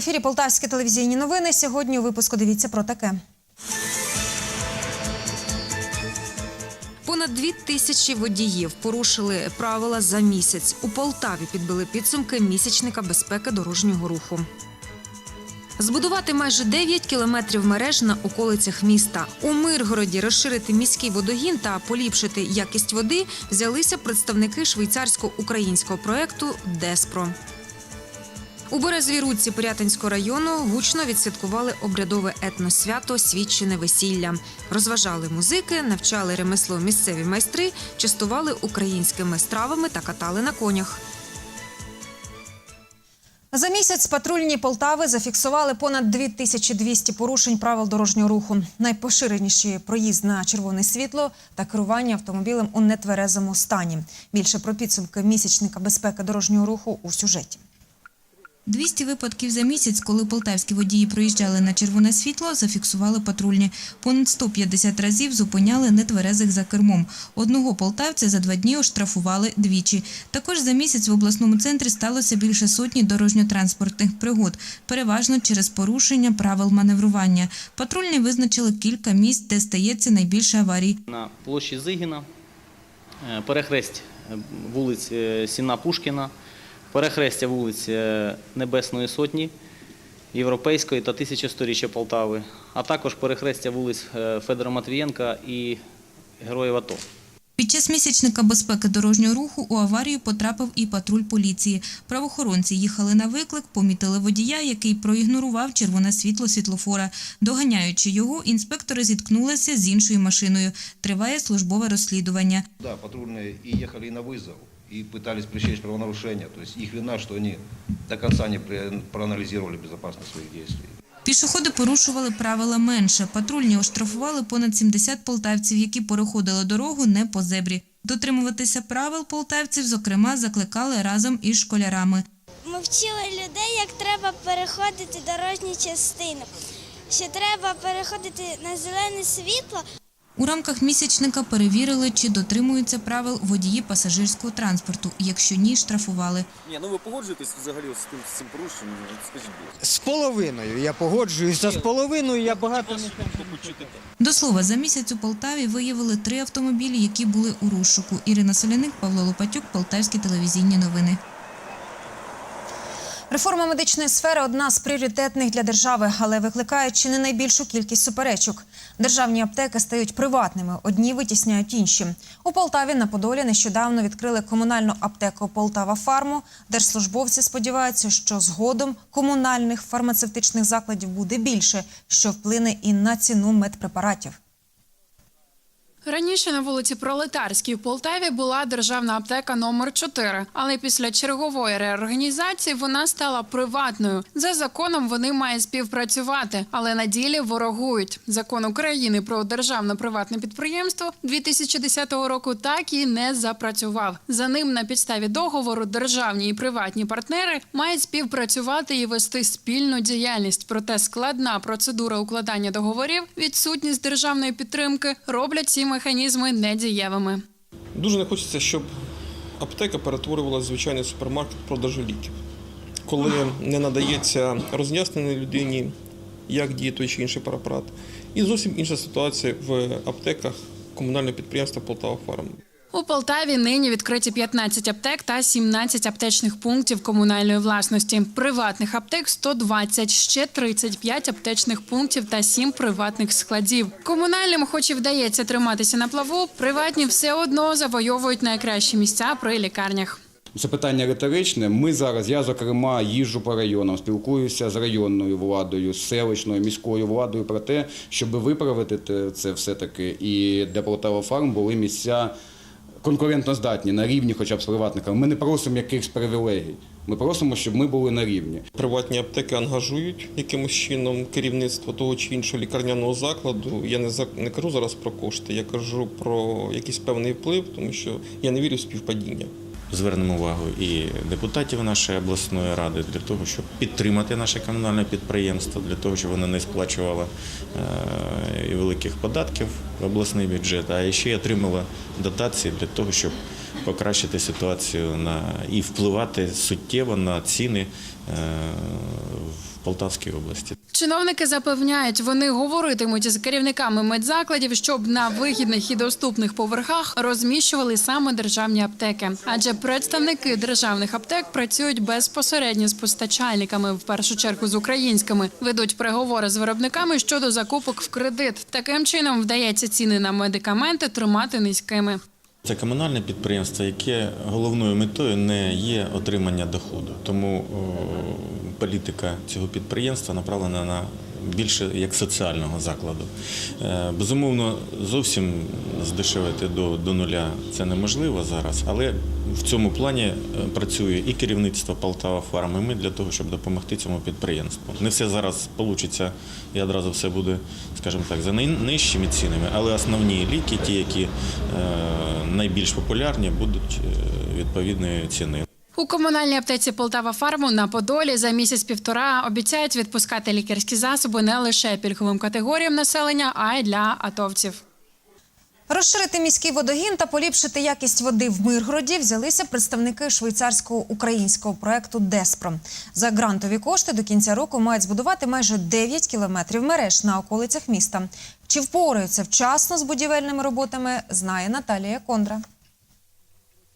Ефірі Полтавські телевізійні новини. Сьогодні у випуску дивіться про таке. Понад дві тисячі водіїв порушили правила за місяць. У Полтаві підбили підсумки місячника безпеки дорожнього руху. Збудувати майже 9 кілометрів мереж на околицях міста. У Миргороді розширити міський водогін та поліпшити якість води взялися представники швейцарсько-українського проекту Деспро. У Березвій Рудці Порятинського району гучно відсвяткували обрядове етносвято Свідчене весілля. Розважали музики, навчали ремесло місцеві майстри, частували українськими стравами та катали на конях. За місяць патрульні Полтави зафіксували понад 2200 порушень правил дорожнього руху. Найпоширеніші проїзд на червоне світло та керування автомобілем у нетверезому стані. Більше про підсумки місячника безпеки дорожнього руху у сюжеті. 200 випадків за місяць, коли полтавські водії проїжджали на червоне світло, зафіксували патрульні. Понад 150 разів зупиняли нетверезих за кермом. Одного полтавця за два дні оштрафували двічі. Також за місяць в обласному центрі сталося більше сотні дорожньо-транспортних пригод, переважно через порушення правил маневрування. Патрульні визначили кілька місць, де стається найбільше аварій. На площі Зигіна, е, перехресть е, вулиць е, Сіна Пушкіна, перехрестя вулиць е, Небесної Сотні, Європейської та Тисячосторіччя Полтави, а також перехрестя вулиць е, Федора Матвієнка і Героїв АТО. Під час місячника безпеки дорожнього руху у аварію потрапив і патруль поліції. Правоохоронці їхали на виклик, помітили водія, який проігнорував червоне світло світлофора. Доганяючи його, інспектори зіткнулися з іншою машиною. Триває службове розслідування. Да, патрульные и ехали на вызов, и пытались пресечь правонарушения. То есть их вина, что они до конца не проанализировали безопасность своих действий. Пішоходи порушували правила менше. Патрульні оштрафували понад 70 полтавців, які переходили дорогу не по зебрі. Дотримуватися правил полтавців, зокрема, закликали разом із школярами. Ми вчили людей, як треба переходити дорожні частини. Що треба переходити на зелене світло, У рамках місячника перевірили, чи дотримуються правил водії пасажирського транспорту. Якщо ні, штрафували. Ні, ну ви погоджуєтесь взагалі з цим, з цим порушенням? Скажіть. З половиною я погоджуюся. З половиною я багато не До слова, за місяць у Полтаві виявили три автомобілі, які були у розшуку. Ірина Соляник, Павло Лопатюк, Полтавські телевізійні новини. Реформа медичної сфери одна з пріоритетних для держави, але викликає чи не найбільшу кількість суперечок. Державні аптеки стають приватними, одні витісняють інші. У Полтаві на Подолі нещодавно відкрили комунальну аптеку Полтава Фарму. Держслужбовці сподіваються, що згодом комунальних фармацевтичних закладів буде більше, що вплине і на ціну медпрепаратів. Раніше на вулиці Пролетарській в Полтаві була державна аптека номер 4 але після чергової реорганізації вона стала приватною. За законом вони мають співпрацювати, але на ділі ворогують. Закон України про державне приватне підприємство 2010 року так і не запрацював. За ним на підставі договору державні і приватні партнери мають співпрацювати і вести спільну діяльність. Проте складна процедура укладання договорів, відсутність державної підтримки роблять ці механізми недієвими. Дуже не хочеться, щоб аптека перетворювалася в звичайний супермаркет продажу ліків, коли не надається роз'яснення людині, як діє той чи інший препарат. І зовсім інша ситуація в аптеках комунального підприємства Полтава Фарм. У Полтаві нині відкриті 15 аптек та 17 аптечних пунктів комунальної власності. Приватних аптек 120, ще 35 аптечних пунктів та 7 приватних складів. Комунальним, хоч і вдається триматися на плаву, приватні все одно завойовують найкращі місця при лікарнях. Це питання риторичне. Ми зараз, я зокрема, їжджу по районам, спілкуюся з районною владою, з селищною, міською владою про те, щоб виправити це все-таки і для Полтава Фарм були місця конкурентоздатні на рівні, хоча б з приватниками. Ми не просимо якихось привілегій. Ми просимо, щоб ми були на рівні. Приватні аптеки ангажують якимось чином керівництво того чи іншого лікарняного закладу. Я не за не кажу зараз про кошти, я кажу про якийсь певний вплив, тому що я не вірю в співпадіння. Звернемо увагу і депутатів нашої обласної ради для того, щоб підтримати наше комунальне підприємство, для того, щоб воно не сплачувало е, і великих податків в обласний бюджет, а ще й отримало дотації для того, щоб покращити ситуацію на і впливати суттєво на ціни е, в Полтавській області. Чиновники запевняють, вони говоритимуть з керівниками медзакладів, щоб на вигідних і доступних поверхах розміщували саме державні аптеки. Адже представники державних аптек працюють безпосередньо з постачальниками, в першу чергу з українськими, ведуть переговори з виробниками щодо закупок в кредит. Таким чином вдається ціни на медикаменти тримати низькими. Це комунальне підприємство, яке головною метою не є отримання доходу. Тому політика цього підприємства направлена на більше як соціального закладу. Е, Безумовно, зовсім здешевити до, до нуля це неможливо зараз, але в цьому плані е, працює і керівництво Полтава Фарм, і ми для того, щоб допомогти цьому підприємству. Не все зараз вийде і одразу все буде, скажімо так, за най- нижчими цінами, але основні ліки, ті, які е, найбільш популярні, будуть відповідної ціни. У комунальній аптеці Полтава Фарму на Подолі за місяць-півтора обіцяють відпускати лікарські засоби не лише пільговим категоріям населення, а й для атовців. Розширити міський водогін та поліпшити якість води в Миргороді взялися представники швейцарського українського проекту Деспро. За грантові кошти до кінця року мають збудувати майже 9 кілометрів мереж на околицях міста. Чи впораються вчасно з будівельними роботами, знає Наталія Кондра.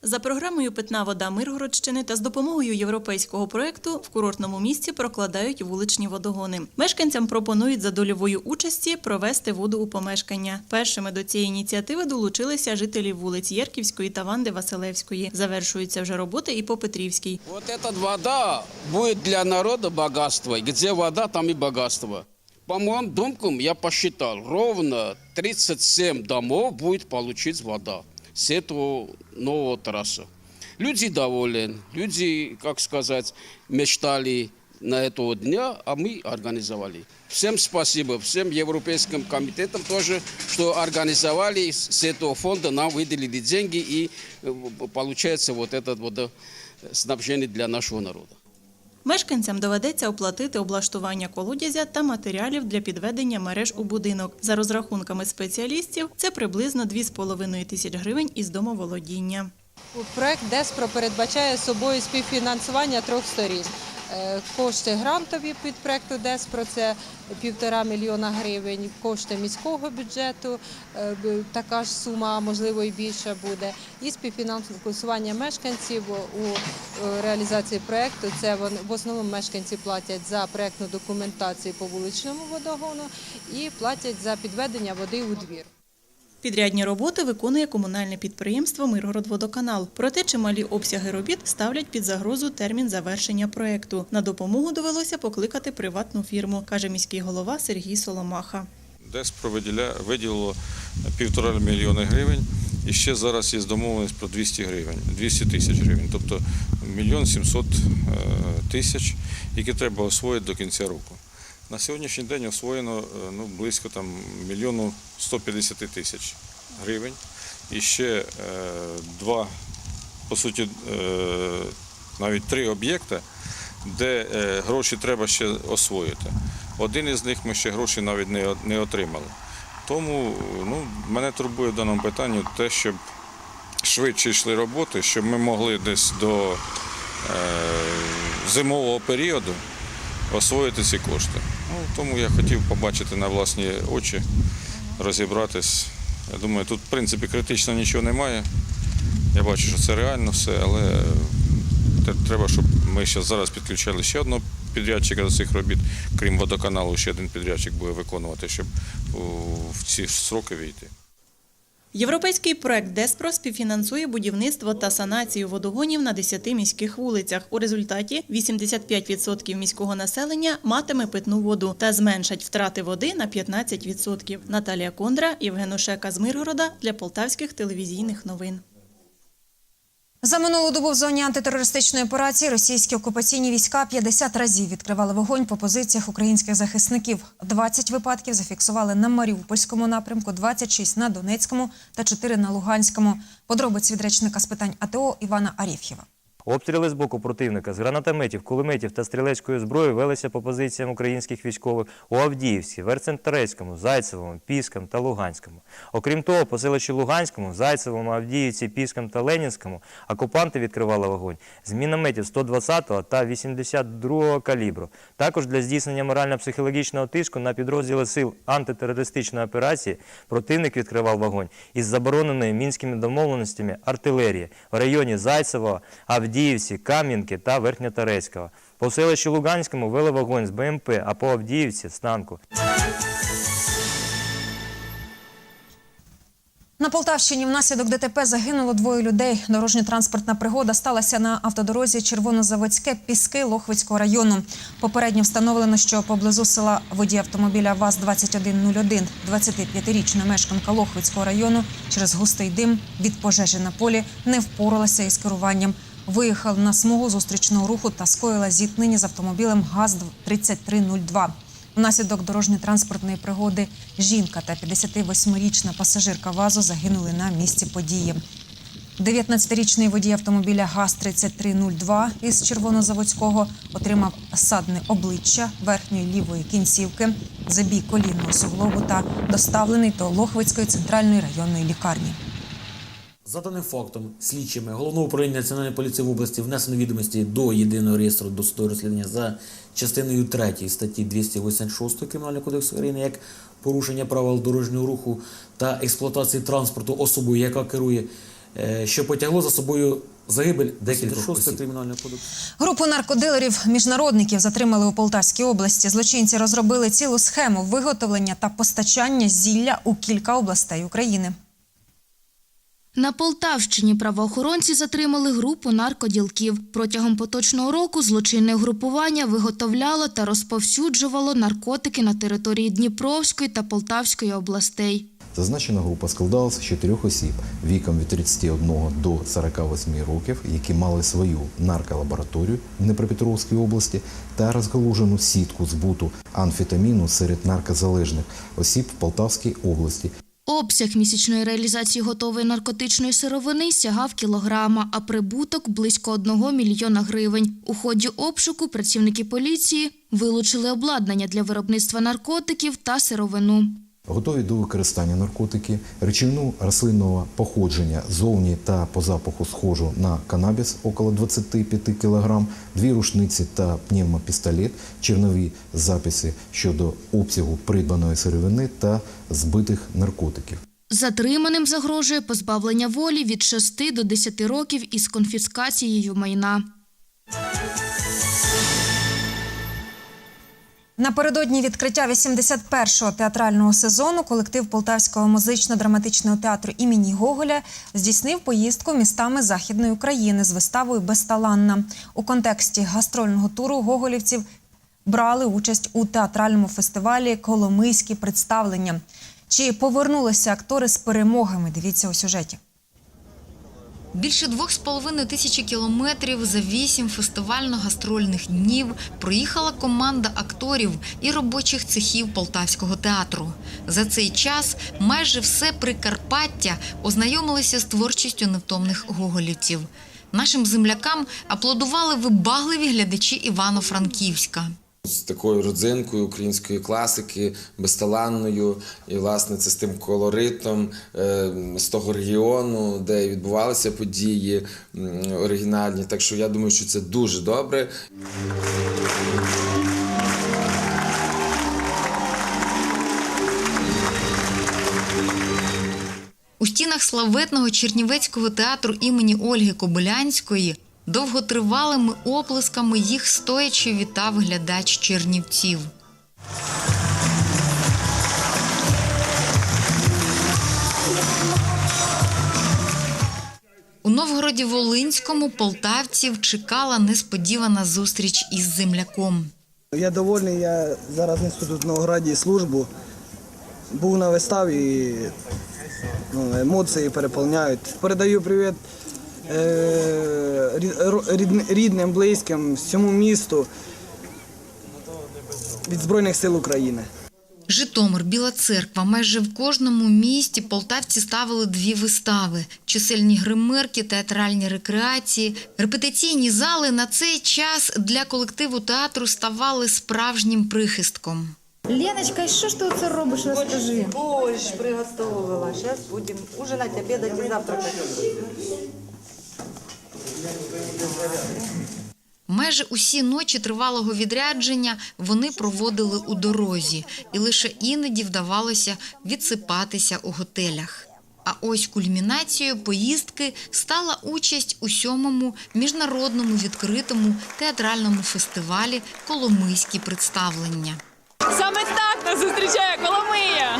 За програмою Питна вода Миргородщини та з допомогою європейського проекту в курортному місці прокладають вуличні водогони. Мешканцям пропонують за дольової участі провести воду у помешкання. Першими до цієї ініціативи долучилися жителі вулиць Єрківської та Ванди Василевської. Завершуються вже роботи і по Петрівській. Вот эта вода будет для народа богатство. Где вода, там и богатство. По моим думкам, я посчитал, ровно 37 домов будет получить вода с этого нового трасса. Люди довольны, люди, как сказать, мечтали на этого дня, а мы организовали. Всем спасибо, всем европейским комитетам тоже, что организовали с с этого фонда, нам выделили деньги и э, получается вот это водоснабжение для нашего народа. Мешканцям доведеться оплатити облаштування колодязя та матеріалів для підведення мереж у будинок. За розрахунками спеціалістів, це приблизно 2,5 тисяч гривень із домоволодіння. Проект ДЕСПРО передбачає собою співфінансування трьох сторін. Е, Кошти грантові під проекту ДЕСПРО це півтора мільйона гривень, кошти міського бюджету, е, така ж сума, можливо і більше буде. І співфінансування мешканців у реалізації проекту. Це в основному мешканці платять за проектну документацію по вуличному водогону і платять за підведення води у двір. Підрядні роботи виконує комунальне підприємство Миргородводоканал. Проте чималі обсяги робіт ставлять під загрозу термін завершення проекту. На допомогу довелося покликати приватну фірму, каже міський голова Сергій Соломаха. Деспро виділило півтора мільйони гривень. І ще зараз є домовленість про 200 гривень, 200 тисяч гривень, тобто мільйон 700 е, тисяч, які треба освоїти до кінця року. На сьогоднішній день освоєно е, ну, близько там, мільйону 150 тисяч гривень. І ще е, два, по суті, е, навіть три об'єкти, де гроші треба ще освоїти. Один із них ми ще гроші навіть не, отримали. Тому ну, мене турбує в даному питанні те, щоб швидше йшли роботи, щоб ми могли десь до зимового періоду освоїти ці кошти. Ну, тому я хотів побачити на власні очі, розібратись. Я думаю, тут в принципі критично нічого немає. Я бачу, що це реально все, але треба, щоб ми ще зараз підключали ще одного підрядчика до цих робіт, крім водоканалу, ще один підрядчик буде виконувати, щоб в ці сроки війти. Європейський проект Деспро співфінансує будівництво та санацію водогонів на 10 міських вулицях. У результаті 85% міського населення матиме питну воду та зменшать втрати води на 15%. Наталія Кондра, Євген Ошека з Миргорода для полтавських телевізійних новин. За минулу добу в зоні антитерористичної операції російські окупаційні війська 50 разів відкривали вогонь по позиціях українських захисників. 20 випадків зафіксували на Маріупольському напрямку, 26 на Донецькому та 4 на Луганському. Подробиць від речника з питань АТО Івана Арєф'єва. Обстріли з боку противника з гранатометів, кулеметів та стрілецької зброї велися по позиціям українських військових у Авдіївській, Верцентерецькому, Зайцевому, Піскам та Луганському. Окрім того, по селищу Луганському, Зайцевому, Авдіївці, Піскам та Ленінському окупанти відкривали вогонь з мінометів 120-го та 82-го калібру. Також для здійснення морально-психологічного тиску на підрозділи сил антитерористичної операції противник відкривав вогонь із забороненої мінськими домовленостями артилерії в районі Зайцевого, Авдіївці, Кам'янки та Верхньоторецького. По селищу Луганському вели вогонь з БМП, а по Авдіївці з танку. На Полтавщині внаслідок ДТП загинуло двоє людей. Дорожньо-транспортна пригода сталася на автодорозі Червонозаводське Піски Лохвицького району. Попередньо встановлено, що поблизу села водій автомобіля ВАЗ-2101 25-річна мешканка Лохвицького району через густий дим від пожежі на полі не впоралася із керуванням. Виїхала на смугу зустрічного руху та скоїла зіткнення з автомобілем ГАЗ-3302. Внаслідок дорожньо-транспортної пригоди жінка та 58-річна пасажирка ВАЗу загинули на місці події. 19-річний водій автомобіля ГАЗ-3302 із Червонозаводського отримав садне обличчя верхньої лівої кінцівки, забій колінного суглобу та доставлений до Лохвицької центральної районної лікарні. За даним фактом, слідчими головного управління Національної поліції в області внесено відомості до єдиного реєстру досудового розслідування за частиною 3 статті 286 Кримінального кодексу України як порушення правил дорожнього руху та експлуатації транспорту особою, яка керує, е, що потягло за собою загибель декількох осіб. Кримінального кодексу. Групу наркодилерів-міжнародників затримали у Полтавській області. Злочинці розробили цілу схему виготовлення та постачання зілля у кілька областей України. На Полтавщині правоохоронці затримали групу наркоділків. Протягом поточного року злочинне групування виготовляло та розповсюджувало наркотики на території Дніпровської та Полтавської областей. Зазначена група складалася з чотирьох осіб віком від 31 до 48 років, які мали свою нарколабораторію в Дніпропетровській області та розгалужену сітку збуту амфетаміну серед наркозалежних осіб в Полтавській області. Обсяг місячної реалізації готової наркотичної сировини сягав кілограма, а прибуток близько одного мільйона гривень. У ході обшуку працівники поліції вилучили обладнання для виробництва наркотиків та сировину. Готові до використання наркотики, речовину рослинного походження зовні та по запаху схожу на канабіс около 25 кг, дві рушниці та пневмопістолет, чернові записи щодо обсягу придбаної сировини та збитих наркотиків. Затриманим загрожує позбавлення волі від 6 до 10 років із конфіскацією майна. Напередодні відкриття 81-го театрального сезону колектив Полтавського музично-драматичного театру імені Гоголя здійснив поїздку містами Західної України з виставою Безталанна. У контексті гастрольного туру гоголівців брали участь у театральному фестивалі Коломийські представлення. Чи повернулися актори з перемогами? Дивіться у сюжеті. Більше двох з половиною тисячі кілометрів за вісім фестивально-гастрольних днів проїхала команда акторів і робочих цехів Полтавського театру. За цей час майже все Прикарпаття ознайомилося з творчістю невтомних гоголівців. Нашим землякам аплодували вибагливі глядачі Івано-Франківська. З такою родзинкою української класики, безталанною, і власне це з тим колоритом е, з того регіону, де відбувалися події оригінальні. Так що я думаю, що це дуже добре. У стінах славетного Чернівецького театру імені Ольги Кобилянської довготривалими оплесками їх стоячи вітав глядач Чернівців. У Новгороді Волинському полтавців чекала несподівана зустріч із земляком. Я довольний, я зараз несу тут в Новограді службу. Був на виставі, ну, емоції переповняють. Передаю привіт е, рідним, близьким, всьому місту від Збройних сил України. Житомир, Біла Церква. Майже в кожному місті полтавці ставили дві вистави: чисельні гримерки, театральні рекреації. Репетиційні зали на цей час для колективу театру ставали справжнім прихистком. Леночка, що ж ти оце робиш, розкажи? Борщ приготовила. Зараз будемо ужинати, обідати і завтракати. Майже усі ночі тривалого відрядження вони проводили у дорозі, і лише іноді вдавалося відсипатися у готелях. А ось кульмінацією поїздки стала участь у сьомому міжнародному відкритому театральному фестивалі Коломийські представлення. Саме так нас зустрічає Коломия.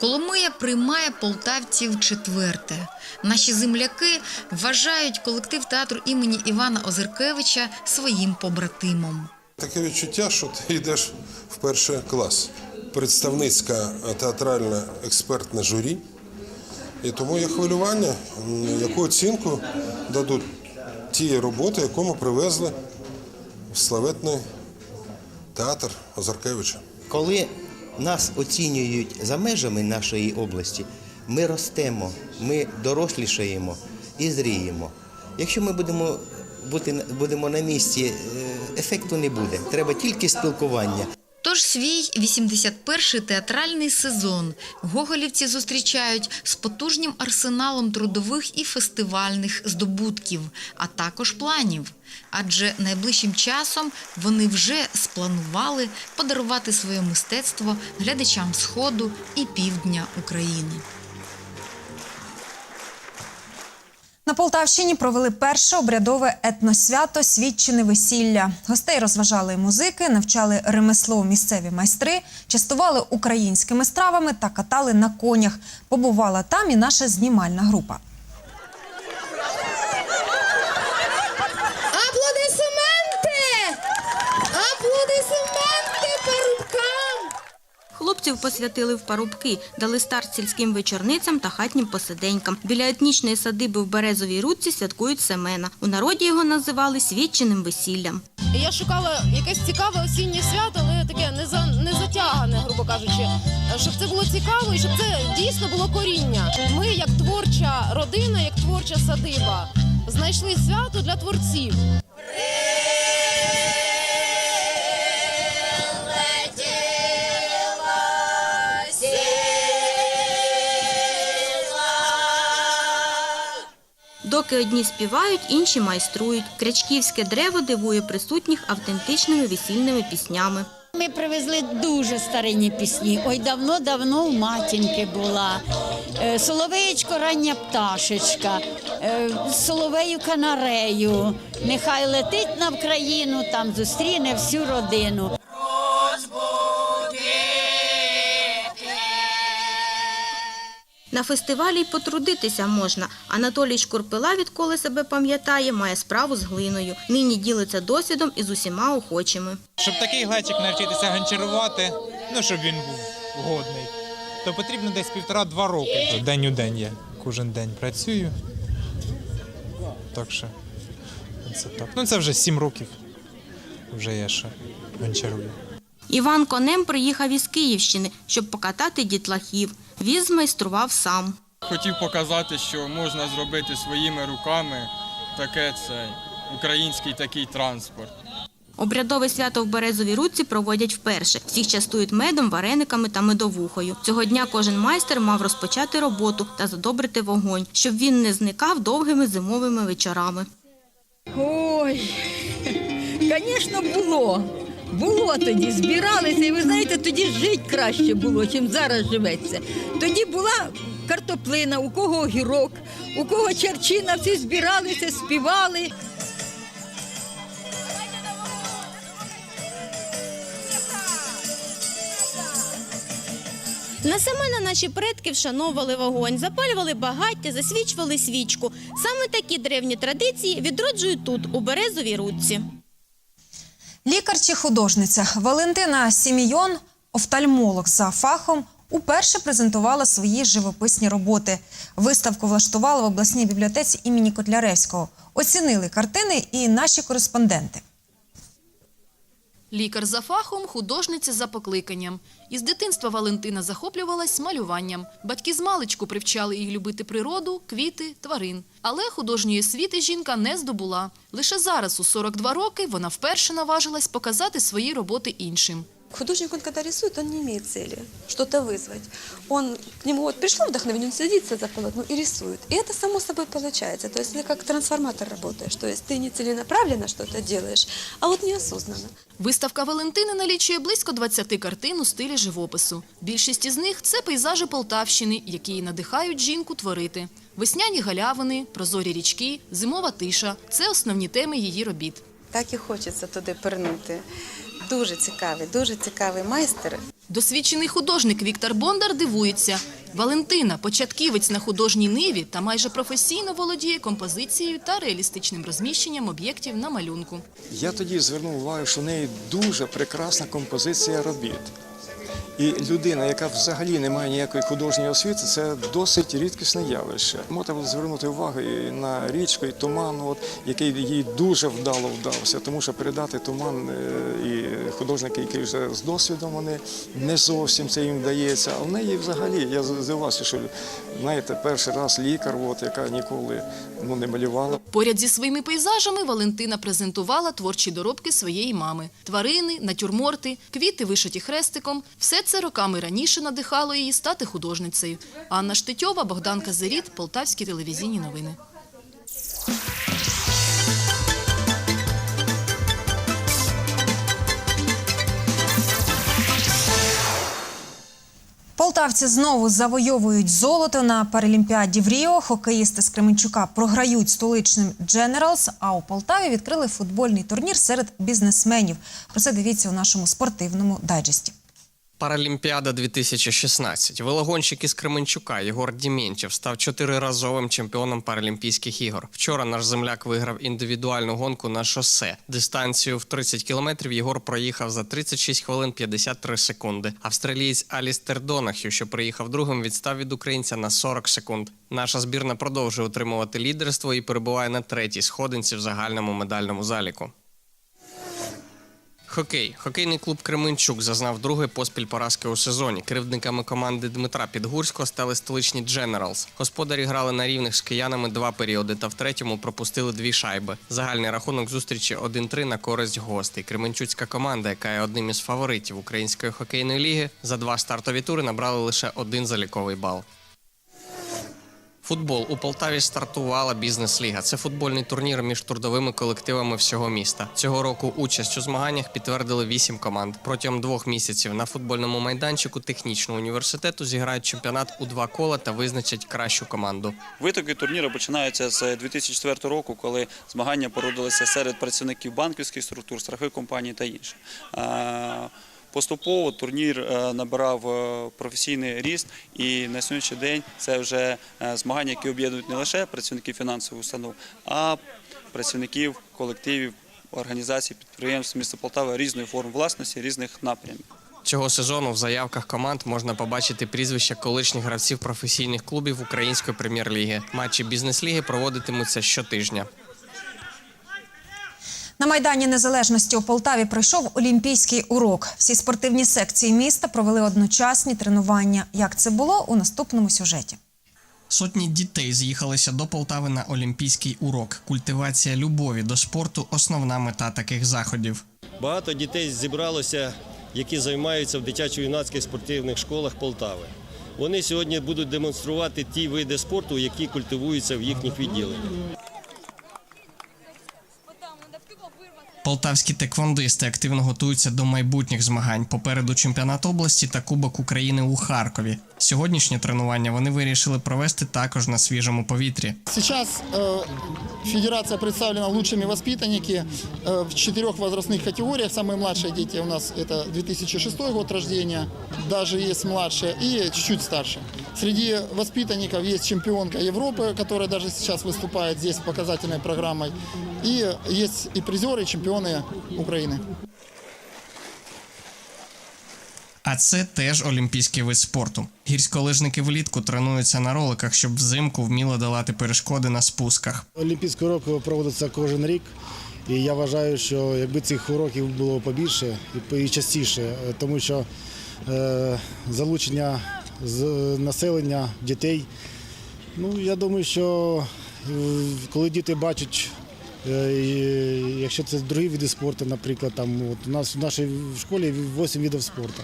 Коломия приймає полтавців четверте. Наші земляки вважають колектив театру імені Івана Озеркевича своїм побратимом. Таке відчуття, що ти йдеш в перший клас. Представницька театральна експертне журі. І тому є хвилювання, яку оцінку дадуть ті роботи, яку ми привезли в славетний театр Озаркевича. Коли нас оцінюють за межами нашої області, ми ростемо, ми дорослішаємо і зріємо. Якщо ми будемо бути будемо на місці, е, ефекту не буде. Треба тільки спілкування. Тож свій 81-й театральний сезон гоголівці зустрічають з потужним арсеналом трудових і фестивальних здобутків, а також планів. Адже найближчим часом вони вже спланували подарувати своє мистецтво глядачам Сходу і півдня України. На Полтавщині провели перше обрядове етносвято свідчини весілля. Гостей розважали музики, навчали ремесло місцеві майстри, частували українськими стравами та катали на конях. Побувала там і наша знімальна група. Хлопців посвятили в парубки, дали старт сільським вечорницям та хатнім посиденькам. Біля етнічної садиби в Березовій Рудці святкують Семена. У народі його називали свідченим весіллям. Я шукала якесь цікаве осіннє свято, але таке не за не затягане, грубо кажучи, щоб це було цікаво і щоб це дійсно було коріння. Ми, як творча родина, як творча садиба, знайшли свято для творців. Доки одні співають, інші майструють. Крячківське древо дивує присутніх автентичними весільними піснями. Ми привезли дуже старинні пісні. Ой, давно-давно у матінки була. Е, Соловеєчко, рання пташечка, е, соловею канарею. Нехай летить на Вкраїну, там зустріне всю родину. На фестивалі й потрудитися можна. Анатолій Шкурпила, відколи себе пам'ятає, має справу з глиною. Нині ділиться досвідом із усіма охочими. Щоб такий глечик навчитися гончарувати, ну щоб він був годний, то потрібно десь півтора-два роки. День у день я кожен день працюю. Так що це так. Ну це вже сім років. Вже я ще гончарую. Іван конем приїхав із Київщини, щоб покатати дітлахів. Віз змайстрував сам. Хотів показати, що можна зробити своїми руками таке це український такий транспорт. Обрядове свято в Березовій Рудці проводять вперше. Всіх частують медом, варениками та медовухою. Цього дня кожен майстер мав розпочати роботу та задобрити вогонь, щоб він не зникав довгими зимовими вечорами. Ой, звісно, було. Було тоді, збиралися, і ви знаєте, тоді жити краще було, чим зараз живеться. Тоді була картоплина, у кого огірок, у кого черчина, всі збиралися, співали. На Семена наші предки вшановували вогонь, запалювали багаття, засвічували свічку. Саме такі древні традиції відроджують тут, у Березовій Рудці. Лікар чи художниця Валентина Сімійон, офтальмолог за фахом, уперше презентувала свої живописні роботи. Виставку влаштувала в обласній бібліотеці імені Котляревського. Оцінили картини і наші кореспонденти. Лікар за фахом, художниця за покликанням. Із дитинства Валентина захоплювалась малюванням. Батьки з маличку привчали її любити природу, квіти, тварин. Але художньої освіти жінка не здобула. Лише зараз, у 42 роки, вона вперше наважилась показати свої роботи іншим. Художник, он когда рисует, он не имеет цели что-то вызвать. Он к нему вот пришло вдохновение, он садится за полотно и рисует. И это само собой получается. То есть ты как трансформатор работаешь. То есть ты не целенаправленно что-то делаешь, а вот неосознанно. Виставка Валентини налічує близько 20 картин у стилі живопису. Більшість із них це пейзажі Полтавщини, які її надихають жінку творити. Весняні галявини, прозорі річки, зимова тиша це основні теми її робіт. Так і хочеться туди пирнути. Дуже цікавий, дуже цікавий майстер. Досвідчений художник Віктор Бондар дивується. Валентина, початківець на художній ниві та майже професійно володіє композицією та реалістичним розміщенням об'єктів на малюнку. Я тоді звернув увагу, що в неї дуже прекрасна композиція робіт. І людина, яка взагалі не має ніякої художньої освіти, це досить рідкісне явище. Можна звернути увагу і на річку, і туман, от, який їй дуже вдало вдався, тому що передати туман е, і художники, які вже з досвідом, вони не зовсім це їм вдається. А в неї взагалі, я здивувався, що знаєте, перший раз лікар, от, яка ніколи ну, не малювала. Поряд зі своїми пейзажами Валентина презентувала творчі доробки своєї мами: тварини, натюрморти, квіти вишиті хрестиком. Все це роками раніше надихало її стати художницею. Анна Штетьова, Богдан Казиріт, Полтавські телевізійні новини. Полтавці знову завойовують золото на Паралімпіаді в Ріо. Хокеїсти з Кременчука програють столичним Дженералс. А у Полтаві відкрили футбольний турнір серед бізнесменів. Про це дивіться у нашому спортивному дайджесті. Паралімпіада 2016. Велогонщик із Кременчука Єгор Дімєнчев став чотириразовим чемпіоном Паралімпійських ігор. Вчора наш земляк виграв індивідуальну гонку на шосе. Дистанцію в 30 кілометрів Єгор проїхав за 36 хвилин 53 секунди. Австралієць Алістер Донахю, що приїхав другим, відстав від українця на 40 секунд. Наша збірна продовжує утримувати лідерство і перебуває на третій сходинці в загальному медальному заліку. Хокей. Хокейний клуб Кременчук зазнав другої поспіль поразки у сезоні. Керівниками команди Дмитра Підгурського стали столичні Дженералс. Господарі грали на рівних з киянами два періоди, та в третьому пропустили дві шайби. Загальний рахунок зустрічі 1-3 на користь гостей. Кременчуцька команда, яка є одним із фаворитів української хокейної ліги, за два стартові тури набрали лише один заліковий бал. Футбол у Полтаві стартувала бізнес-ліга. Це футбольний турнір між трудовими колективами всього міста. Цього року участь у змаганнях підтвердили вісім команд. Протягом двох місяців на футбольному майданчику технічного університету зіграють чемпіонат у два кола та визначать кращу команду. Витоки турніру починаються з 2004 року, коли змагання породилися серед працівників банківських структур, страхових компаній та інше. Поступово турнір е, набирав е, професійний ріст, і на сьогоднішній день це вже е, змагання, які об'єднують не лише працівників фінансових установ, а працівників колективів, організацій, підприємств міста Полтава різної форм власності, різних напрямів. Цього сезону в заявках команд можна побачити прізвища колишніх гравців професійних клубів Української прем'єр-ліги. Матчі бізнес-ліги проводитимуться щотижня. На Майдані Незалежності у Полтаві пройшов олімпійський урок. Всі спортивні секції міста провели одночасні тренування. Як це було у наступному сюжеті? Сотні дітей з'їхалися до Полтави на олімпійський урок. Культивація любові до спорту основна мета таких заходів. Багато дітей зібралося, які займаються в дитячо-юнацьких спортивних школах Полтави. Вони сьогодні будуть демонструвати ті види спорту, які культивуються в їхніх відділеннях. Полтавські теквондисти активно готуються до майбутніх змагань. Попереду чемпіонат області та Кубок України у Харкові. Сьогоднішнє тренування вони вирішили провести також на свіжому повітрі. Сейчас э, федерация представлена лучшими воспитанники э, в четырех возрастных категориях. Самые младшие дети у нас это 2006 год рождения, даже есть младшие и чуть-чуть старше. Среди воспитанников есть чемпионка Европы, которая даже сейчас выступает здесь с показательной программой. И есть и призеры, и чемпионы Украины. А це теж олімпійський вид спорту. Гірськолижники влітку тренуються на роликах, щоб взимку вміли долати перешкоди на спусках. Олімпійський урок проводиться кожен рік. І я вважаю, що якби цих уроків було побільше і по- і частіше, е, тому що е, залучення з населення дітей. Ну, я думаю, що е, коли діти бачать, е, якщо це другі види спорту, наприклад, там от у нас в нашій школі 8 видів спорту.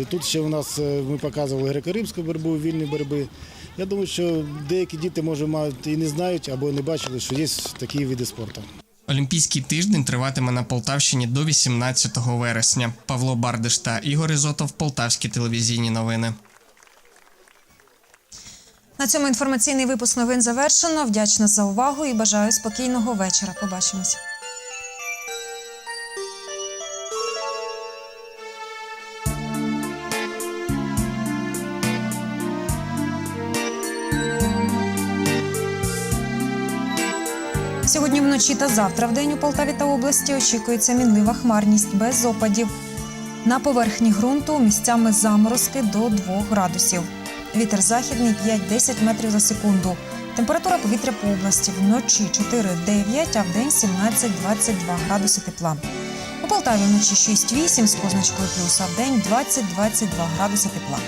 Е, Тут ще у нас е, ми показували греко-римську боротьбу, вільні боротьби. Я думаю, що деякі діти може мають і не знають або не бачили, що є такі види спорту. Олімпійський тиждень триватиме на Полтавщині до 18 вересня. Павло Бардиш та Ігор Ізотов, Полтавські телевізійні новини. На цьому інформаційний випуск новин завершено. Вдячна за увагу і бажаю спокійного вечора. Побачимось. Сьогодні вночі та завтра в день у Полтаві та області очікується мінлива хмарність без опадів. На поверхні ґрунту місцями заморозки до 2 градусів. Вітер західний 5-10 метрів за секунду. Температура повітря по області вночі 4-9, а вдень 17-22 градуси тепла. У Полтаві вночі 6-8 з позначкою плюс, а вдень 20-22 градуси тепла.